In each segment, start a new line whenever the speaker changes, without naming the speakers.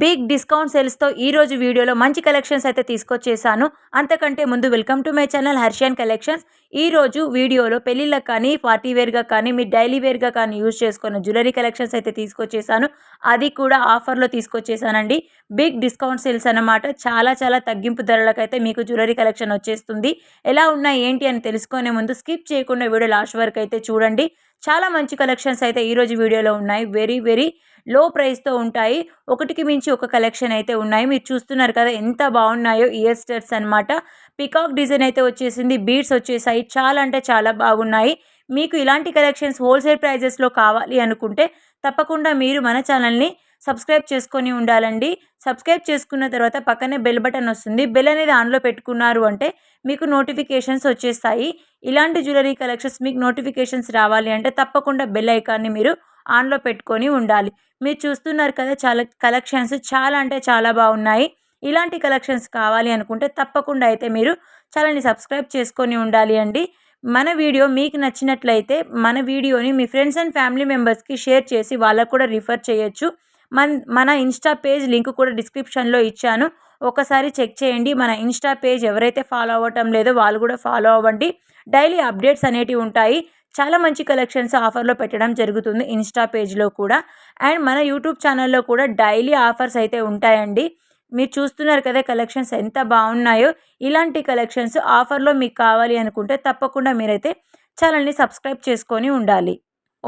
Big discount సేల్స్తో ఈరోజు వీడియోలో మంచి కలెక్షన్స్ అయితే తీసుకొచ్చేసాను. అంతకంటే ముందు welcome to my channel Harshiyan collections. ఈరోజు వీడియోలో పెళ్ళిళ్ళకి కానీ పార్టీ వేర్గా కానీ మీ డైలీ వేర్గా కానీ యూజ్ చేసుకున్న జ్యువెలరీ కలెక్షన్స్ అయితే తీసుకొచ్చేసాను. అది కూడా ఆఫర్లో తీసుకొచ్చేసానండి. బిగ్ డిస్కౌంట్ సేల్స్ అన్నమాట. చాలా చాలా తగ్గింపు ధరలకైతే మీకు జ్యువెలరీ కలెక్షన్ వచ్చేస్తుంది. ఎలా ఉన్నాయి ఏంటి అని తెలుసుకునే ముందు స్కిప్ చేయకుండా వీడియో లాస్ట్ వరకు అయితే చూడండి. చాలా మంచి కలెక్షన్స్ అయితే ఈరోజు వీడియోలో ఉన్నాయి. వెరీ వెరీ లో ప్రైస్తో ఉంటాయి. ఒకటికి మించి ఒక కలెక్షన్ అయితే ఉన్నాయి. మీరు చూస్తున్నారు కదా ఎంత బాగున్నాయో ఇయర్ స్టర్స్ అనమాట పికాక్ డిజైన్ అయితే వచ్చేసింది. బీడ్స్ వచ్చేసాయి. చాలా అంటే చాలా బాగున్నాయి. మీకు ఇలాంటి కలెక్షన్స్ హోల్సేల్ ప్రైజెస్లో కావాలి అనుకుంటే తప్పకుండా మీరు మన ఛానల్ని సబ్స్క్రైబ్ చేసుకొని ఉండాలండి. సబ్స్క్రైబ్ చేసుకున్న తర్వాత పక్కనే బెల్ బటన్ వస్తుంది. బెల్ అనేది ఆన్లో పెట్టుకున్నారు అంటే మీకు నోటిఫికేషన్స్ వచ్చేస్తాయి. ఇలాంటి జ్యువెలరీ కలెక్షన్స్ మీకు నోటిఫికేషన్స్ రావాలి అంటే తప్పకుండా బెల్ ఐకాన్ని మీరు ఆన్లో పెట్టుకొని ఉండాలి. మీరు చూస్తున్నారు కదా చాలా కలెక్షన్స్ చాలా అంటే చాలా బాగున్నాయి. ఇలాంటి కలెక్షన్స్ కావాలి అనుకుంటే తప్పకుండా అయితే మీరు ఛానల్ని సబ్స్క్రైబ్ చేసుకొని ఉండాలి అండి. మన వీడియో మీకు నచ్చినట్లయితే మన వీడియోని మీ ఫ్రెండ్స్ అండ్ ఫ్యామిలీ మెంబర్స్కి షేర్ చేసి వాళ్ళకు కూడా రిఫర్ చేయొచ్చు. మన మన ఇన్స్టా పేజ్ లింక్ కూడా డిస్క్రిప్షన్లో ఇచ్చాను. ఒకసారి చెక్ చేయండి. మన ఇన్స్టా పేజ్ ఎవరైతే ఫాలో అవ్వటం లేదో వాళ్ళు కూడా ఫాలో అవ్వండి. డైలీ అప్డేట్స్ అనేటివి ఉంటాయి. చాలా మంచి కలెక్షన్స్ ఆఫర్లో పెట్టడం జరుగుతుంది ఇన్స్టా పేజ్లో కూడా. అండ్ మన యూట్యూబ్ ఛానల్లో కూడా డైలీ ఆఫర్స్ అయితే ఉంటాయండి. మీరు చూస్తున్నారు కదా కలెక్షన్స్ ఎంత బాగున్నాయో. ఇలాంటి కలెక్షన్స్ ఆఫర్లో మీకు కావాలి అనుకుంటే తప్పకుండా మీరైతే ఛానల్ని సబ్స్క్రైబ్ చేసుకొని ఉండాలి.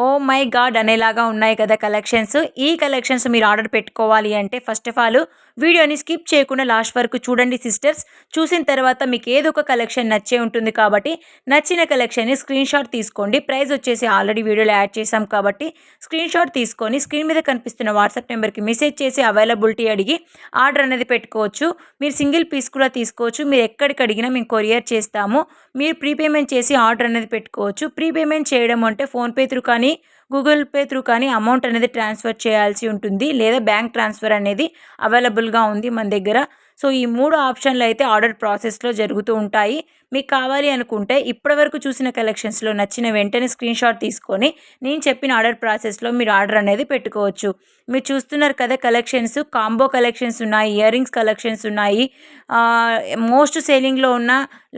ఓ మై గాడ్ అనేలాగా ఉన్నాయి కదా కలెక్షన్స్. ఈ కలెక్షన్స్ మీరు ఆర్డర్ పెట్టుకోవాలి అంటే ఫస్ట్ ఆఫ్ ఆల్ వీడియోని స్కిప్ చేయకుండా లాస్ట్ వరకు చూడండి సిస్టర్స్. చూసిన తర్వాత మీకు ఏదో ఒక కలెక్షన్ నచ్చే ఉంటుంది కాబట్టి నచ్చిన కలెక్షన్ని స్క్రీన్ షాట్ తీసుకోండి. ప్రైస్ వచ్చేసి ఆల్రెడీ వీడియోలో యాడ్ చేశాం కాబట్టి స్క్రీన్ షాట్ తీసుకొని స్క్రీన్ మీద కనిపిస్తున్న వాట్సాప్ నెంబర్కి మెసేజ్ చేసి అవైలబిలిటీ అడిగి ఆర్డర్ అనేది పెట్టుకోవచ్చు. మీరు సింగిల్ పీస్ కూడా తీసుకోవచ్చు. మీరు ఎక్కడికి అడిగినా మేము కొరియర్ చేస్తాము. మీరు ప్రీపేమెంట్ చేసి ఆర్డర్ అనేది పెట్టుకోవచ్చు. ప్రీపేమెంట్ చేయడం అంటే ఫోన్పే త్రూ కానీ గూగుల్ పే త్రూ కానీ అమౌంట్ అనేది ట్రాన్స్ఫర్ చేయాల్సి ఉంటుంది. లేదా బ్యాంక్ ట్రాన్స్ఫర్ అనేది అవైలబుల్గా ఉంది మన దగ్గర. సో ఈ మూడు ఆప్షన్లు అయితే ఆర్డర్ ప్రాసెస్లో జరుగుతూ ఉంటాయి. మీకు కావాలి అనుకుంటే ఇప్పటివరకు చూసిన కలెక్షన్స్లో నచ్చిన వెంటనే స్క్రీన్ షాట్ తీసుకొని నేను చెప్పిన ఆర్డర్ ప్రాసెస్లో మీరు ఆర్డర్ అనేది పెట్టుకోవచ్చు. మీరు చూస్తున్నారు కదా కలెక్షన్స్ కాంబో కలెక్షన్స్ ఉన్నాయి ఇయర్ రింగ్స్ కలెక్షన్స్ ఉన్నాయి మోస్ట్ సేలింగ్లో ఉన్న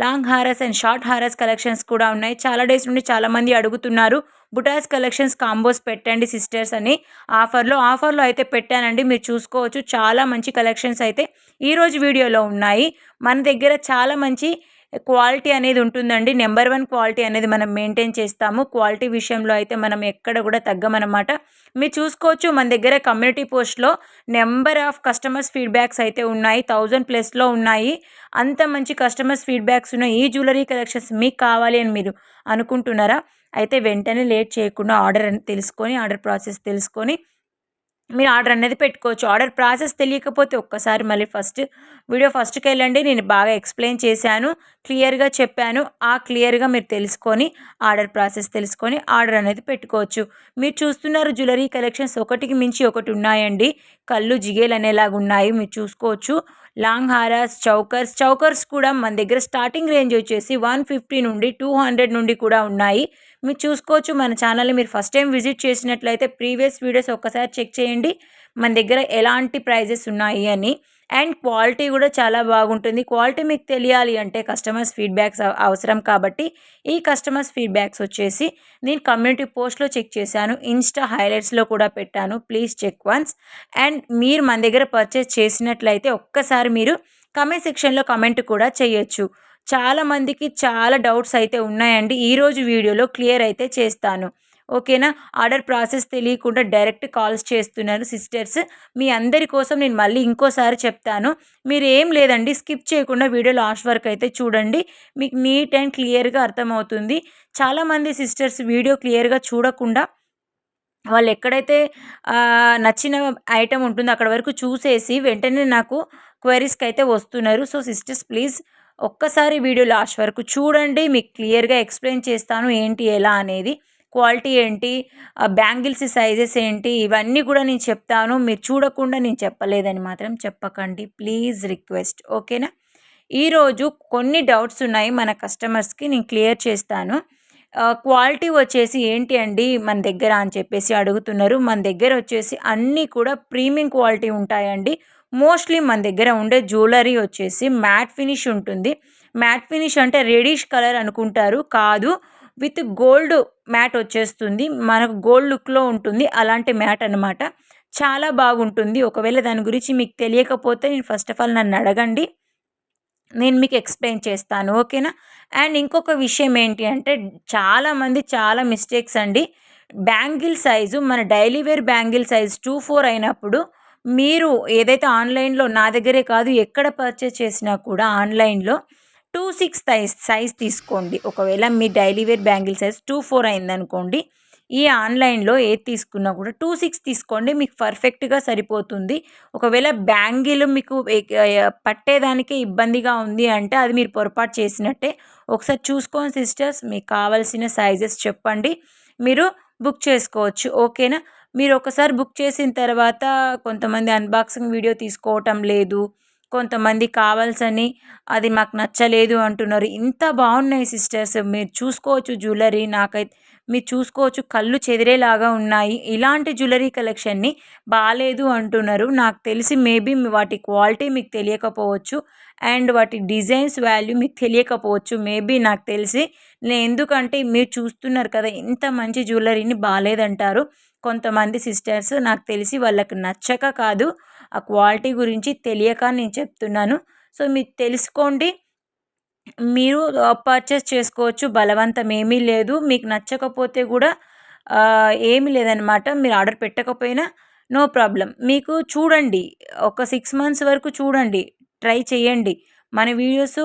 లాంగ్ హారస్ అండ్ షార్ట్ హారస్ కలెక్షన్స్ కూడా ఉన్నాయి. చాలా డేస్ నుండి చాలామంది అడుగుతున్నారు. బుటాస్ కలెక్షన్స్ కాంబోస్ పెట్టండి సిస్టర్స్ అని. ఆఫర్లో ఆఫర్లో అయితే పెట్టానండి. మీరు చూసుకోవచ్చు. చాలా మంచి కలెక్షన్స్ అయితే ఈరోజు వీడియోలో ఉన్నాయి. మన దగ్గర చాలా మంచి క్వాలిటీ అనేది ఉంటుందండి. నెంబర్ వన్ క్వాలిటీ అనేది మనం మెయింటైన్ చేస్తాము. క్వాలిటీ విషయంలో అయితే మనం ఎక్కడ కూడా తగ్గమన్నమాట. మీరు చూసుకోవచ్చు మన దగ్గర కమ్యూనిటీ పోస్ట్లో నెంబర్ ఆఫ్ కస్టమర్స్ ఫీడ్బ్యాక్స్ అయితే ఉన్నాయి. థౌజండ్ ప్లస్లో ఉన్నాయి. అంత మంచి కస్టమర్స్ ఫీడ్బ్యాక్స్ ఉన్నాయి ఈ జ్యువెలరీ కలెక్షన్స్ మీకు కావాలి అని మీరు అనుకుంటున్నారా? అయితే వెంటనే లేట్ చేయకుండా ఆర్డర్ అని తెలుసుకొని ఆర్డర్ ప్రాసెస్ తెలుసుకొని మీరు ఆర్డర్ అనేది పెట్టుకోవచ్చు. ఆర్డర్ ప్రాసెస్ తెలియకపోతే ఒక్కసారి మళ్ళీ ఫస్ట్ వీడియో ఫస్ట్కి వెళ్ళండి. నేను బాగా ఎక్స్ప్లెయిన్ చేశాను. క్లియర్గా చెప్పాను. ఆ క్లియర్గా మీరు తెలుసుకొని ఆర్డర్ ప్రాసెస్ తెలుసుకొని ఆర్డర్ అనేది పెట్టుకోవచ్చు. మీరు చూస్తున్నారు జ్యువెలరీ కలెక్షన్స్ ఒకటికి మించి ఒకటి ఉన్నాయండి. కళ్ళు జిగేలు అనేలాగా ఉన్నాయి. మీరు చూసుకోవచ్చు. లాంగ్ హారాస్ చౌకర్స్ చౌకర్స్ కూడా మన దగ్గర స్టార్టింగ్ రేంజ్ వచ్చేసి వన్ ఫిఫ్టీ నుండి టూ హండ్రెడ్ నుండి కూడా ఉన్నాయి. మీరు చూసుకోవచ్చు. మన ఛానల్ని మీరు ఫస్ట్ టైం విజిట్ చేసినట్లయితే ప్రీవియస్ వీడియోస్ ఒక్కసారి చెక్ చేయండి. మన దగ్గర ఎలాంటి ప్రైజెస్ ఉన్నాయి అని. అండ్ క్వాలిటీ కూడా చాలా బాగుంటుంది. క్వాలిటీ మీకు తెలియాలి అంటే కస్టమర్స్ ఫీడ్బ్యాక్స్ అవసరం కాబట్టి ఈ కస్టమర్స్ ఫీడ్బ్యాక్స్ వచ్చేసి నేను కమ్యూనిటీ పోస్ట్లో చెక్ చేశాను. ఇన్స్టా హైలైట్స్లో కూడా పెట్టాను. Please check once. అండ్ మీరు మన దగ్గర పర్చేస్ చేసినట్లయితే ఒక్కసారి మీరు కమెంట్ సెక్షన్లో కమెంట్ కూడా చేయొచ్చు. చాలామందికి చాలా డౌట్స్ అయితే ఉన్నాయండి. ఈరోజు వీడియోలో క్లియర్ అయితే చేస్తాను. ఓకేనా? ఆర్డర్ ప్రాసెస్ తెలియకుండా డైరెక్ట్ కాల్స్ చేస్తున్నారు సిస్టర్స్. మీ అందరి కోసం నేను మళ్ళీ ఇంకోసారి చెప్తాను. మీరు ఏం లేదండి స్కిప్ చేయకుండా వీడియో లాస్ట్ వరకు అయితే చూడండి. మీకు నీట్ అండ్ క్లియర్గా అర్థమవుతుంది. చాలామంది సిస్టర్స్ వీడియో క్లియర్గా చూడకుండా వాళ్ళు ఎక్కడైతే నచ్చిన ఐటెం ఉంటుందో అక్కడ వరకు చూసేసి వెంటనే నాకు క్వైరీస్కి అయితే వస్తున్నారు. సో సిస్టర్స్ ప్లీజ్ ఒక్కసారి వీడియో లాస్ట్ వరకు చూడండి మీకు క్లియర్గా ఎక్స్ప్లెయిన్ చేస్తాను ఏంటి ఎలా అనేది. క్వాలిటీ ఏంటి బ్యాంగిల్స్ సైజెస్ ఏంటి ఇవన్నీ కూడా నేను చెప్తాను. మీరు చూడకుండా నేను చెప్పలేదని మాత్రం చెప్పకండి. Please request. ఓకేనా? ఈరోజు కొన్ని డౌట్స్ ఉన్నాయి మన కస్టమర్స్కి నేను క్లియర్ చేస్తాను. క్వాలిటీ వచ్చేసి ఏంటి అండి మన దగ్గర అని చెప్పేసి అడుగుతున్నారు. మన దగ్గర వచ్చేసి అన్నీ కూడా ప్రీమియం క్వాలిటీ ఉంటాయండి. మోస్ట్లీ మన దగ్గర ఉండే జ్యువెలరీ వచ్చేసి మ్యాట్ ఫినిష్ ఉంటుంది. మ్యాట్ ఫినిష్ అంటే రెడిష్ కలర్ అనుకుంటారు కాదు. విత్ గోల్డ్ మ్యాట్ వచ్చేస్తుంది. మనకు గోల్డ్ లుక్లో ఉంటుంది. అలాంటి మ్యాట్ అనమాట చాలా బాగుంటుంది. ఒకవేళ దాని గురించి మీకు తెలియకపోతే నేను ఫస్ట్ ఆఫ్ ఆల్ నన్ను అడగండి. నేను మీకు ఎక్స్ప్లెయిన్ చేస్తాను. ఓకేనా? అండ్ ఇంకొక విషయం ఏంటి అంటే చాలామంది చాలా మిస్టేక్స్ అండి. బ్యాంగిల్ సైజు మన daily wear bangle size two four అయినప్పుడు మీరు ఏదైతే ఆన్లైన్లో నా దగ్గరే కాదు ఎక్కడ పర్చేస్ చేసినా కూడా ఆన్లైన్లో టూ సిక్స్ సైజ్ సైజ్ తీసుకోండి. ఒకవేళ మీ daily wear bangle size two four అయిందనుకోండి ఈ ఆన్లైన్లో ఏది తీసుకున్నా కూడా టూ సిక్స్ తీసుకోండి మీకు పర్ఫెక్ట్గా సరిపోతుంది. ఒకవేళ బ్యాంగిల్ మీకు పట్టేదానికే ఇబ్బందిగా ఉంది అంటే అది మీరు పొరపాటు చేసినట్టే ఒకసారి చూసుకోండి సిస్టర్స్ మీకు కావాల్సిన సైజెస్ చెప్పండి. మీరు బుక్ చేసుకోవచ్చు. ఓకేనా? మీరు ఒకసారి బుక్ చేసిన తర్వాత కొంతమంది అన్బాక్సింగ్ వీడియో తీసుకోవటం లేదు కొంతమంది కావాల్సని అది మాకు నచ్చలేదు అంటున్నారు. ఇంత బాగున్నాయి సిస్టర్స్. మీరు చూసుకోవచ్చు జ్యువెలరీ. నాకైతే మీరు చూసుకోవచ్చు కళ్ళు చెదిరేలాగా ఉన్నాయి. ఇలాంటి జ్యువెలరీ కలెక్షన్ని బాగాలేదు అంటున్నారు. నాకు తెలిసి మేబీ వాటి క్వాలిటీ మీకు తెలియకపోవచ్చు అండ్ వాటి డిజైన్స్ వాల్యూ మీకు తెలియకపోవచ్చు. మేబీ నాకు తెలిసి నేను ఎందుకంటే మీరు చూస్తున్నారు కదా ఇంత మంచి జ్యువెలరీని బాగాలేదంటారు కొంతమంది సిస్టర్స్ నాకు తెలిసి వాళ్ళకి నచ్చక కాదు ఆ క్వాలిటీ గురించి తెలియక నేను చెప్తున్నాను. సో మీరు తెలుసుకోండి. మీరు పర్చేస్ చేసుకోవచ్చు బలవంతం ఏమీ లేదు. మీకు నచ్చకపోతే కూడా ఏమీ లేదనమాట మీరు ఆర్డర్ పెట్టకపోయినా నో ప్రాబ్లం. మీకు చూడండి ఒక సిక్స్ మంత్స్ వరకు చూడండి ట్రై చేయండి. మన వీడియోస్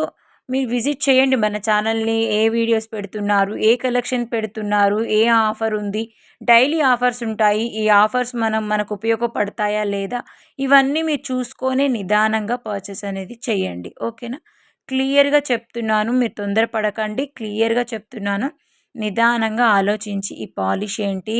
మీరు విజిట్ చేయండి మన ఛానల్ని ఏ వీడియోస్ పెడుతున్నారు ఏ కలెక్షన్ పెడుతున్నారు ఏ ఆఫర్ ఉంది డైలీ ఆఫర్స్ ఉంటాయి. ఈ ఆఫర్స్ మనం మనకు ఉపయోగపడతాయా లేదా ఇవన్నీ మీరు చూసుకొని నిదానంగా పర్చేస్ అనేది చేయండి. ఓకేనా? క్లియర్గా చెప్తున్నాను మీరు తొందరపడకండి. క్లియర్గా చెప్తున్నాను నిదానంగా ఆలోచించి ఈ పాలిష్ ఏంటి?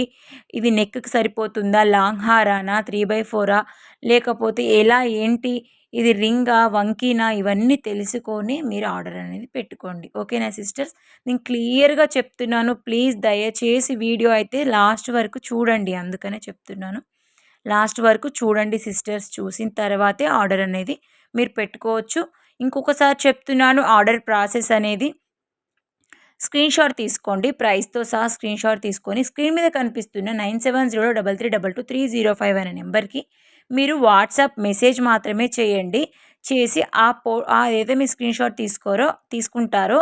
ఇది నెక్కి సరిపోతుందా? లాంగ్ హారానా? త్రీ బై ఫోరా? లేకపోతే ఎలా ఏంటి? ఇది రింగా వంకీనా ఇవన్నీ తెలుసుకొని మీరు ఆర్డర్ అనేది పెట్టుకోండి. ఓకేనా సిస్టర్స్? నేను క్లియర్గా చెప్తున్నాను. ప్లీజ్ దయచేసి వీడియో అయితే లాస్ట్ వరకు చూడండి. అందుకనే చెప్తున్నాను. లాస్ట్ వరకు చూడండి సిస్టర్స్. చూసిన తర్వాతే ఆర్డర్ అనేది మీరు పెట్టుకోవచ్చు. ఇంకొకసారి చెప్తున్నాను ఆర్డర్ ప్రాసెస్ అనేది. స్క్రీన్ షాట్ తీసుకోండి. ప్రైస్తో సహా స్క్రీన్ షాట్ తీసుకొని స్క్రీన్ మీద కనిపిస్తున్న nine seven zero double three double two three zero five అనే నెంబర్కి మీరు వాట్సాప్ మెసేజ్ మాత్రమే చేయండి. చేసి ఆ పో ఏదైతే మీ స్క్రీన్ షాట్ తీసుకోరో తీసుకుంటారో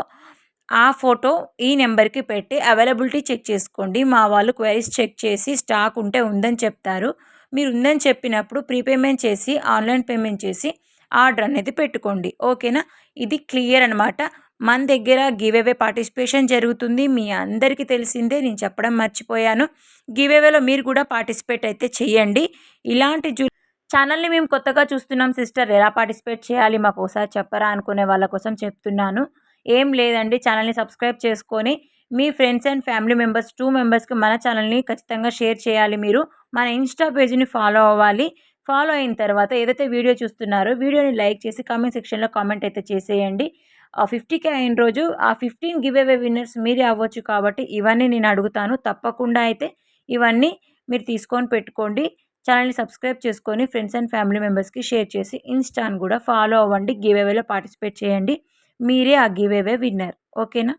ఆ ఫోటో ఈ నెంబర్కి పెట్టి అవైలబిలిటీ చెక్ చేసుకోండి. మా వాళ్ళు క్వైరీస్ చెక్ చేసి స్టాక్ ఉంటే ఉందని చెప్తారు. మీరు ఉందని చెప్పినప్పుడు ప్రీపేమెంట్ చేసి ఆన్లైన్ పేమెంట్ చేసి ఆర్డర్ అనేది పెట్టుకోండి. ఓకేనా? ఇది క్లియర్ అనమాట మన దగ్గర గివ్ అవే పార్టిసిపేషన్ జరుగుతుంది. మీ అందరికీ తెలిసిందే. నేను చెప్పడం మర్చిపోయాను. గివ్ అవేలో మీరు కూడా పార్టిసిపేట్ అయితే చేయండి. ఇలాంటి జూ ఛానల్ని మేము కొత్తగా చూస్తున్నాం సిస్టర్. ఎలా పార్టిసిపేట్ చేయాలి? మాకు ఒకసారి చెప్పరా అనుకునే వాళ్ళ కోసం చెప్తున్నాను. ఏం లేదండి. ఛానల్ని సబ్స్క్రైబ్ చేసుకొని మీ friends and family members to మెంబర్స్కి మన ఛానల్ని ఖచ్చితంగా షేర్ చేయాలి మీరు. మన ఇన్స్టా పేజ్ని ఫాలో అవ్వాలి. ఫాలో అయిన తర్వాత ఏదైతే వీడియో చూస్తున్నారో వీడియోని లైక్ చేసి కామెంట్ సెక్షన్లో కామెంట్ అయితే చేసేయండి. ఆ ఫిఫ్టీకే అయిన రోజు ఆ ఫిఫ్టీన్ గివ్ అవే విన్నర్స్ మీరే అవ్వచ్చు కాబట్టి ఇవన్నీ నేను అడుగుతాను. తప్పకుండా అయితే ఇవన్నీ మీరు తీసుకొని పెట్టుకోండి. ఛానల్ని సబ్స్క్రైబ్ చేసుకొని ఫ్రెండ్స్ అండ్ ఫ్యామిలీ మెంబర్స్కి షేర్ చేసి ఇన్స్టాన్ కూడా ఫాలో అవ్వండి గివేవేలో పార్టిసిపేట్ చేయండి. మీరే ఆ గివ్ విన్నర్. ఓకేనా?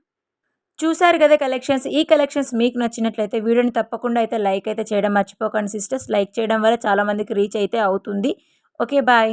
చూసారు కదా కలెక్షన్స్? ఈ కలెక్షన్స్ మీకు నచ్చినట్లయితే వీడియోని తప్పకుండా అయితే లైక్ అయితే చేయడం మర్చిపోకండి. సిస్టర్స్ లైక్ చేయడం వల్ల చాలామందికి రీచ్ అయితే అవుతుంది. Okay bye.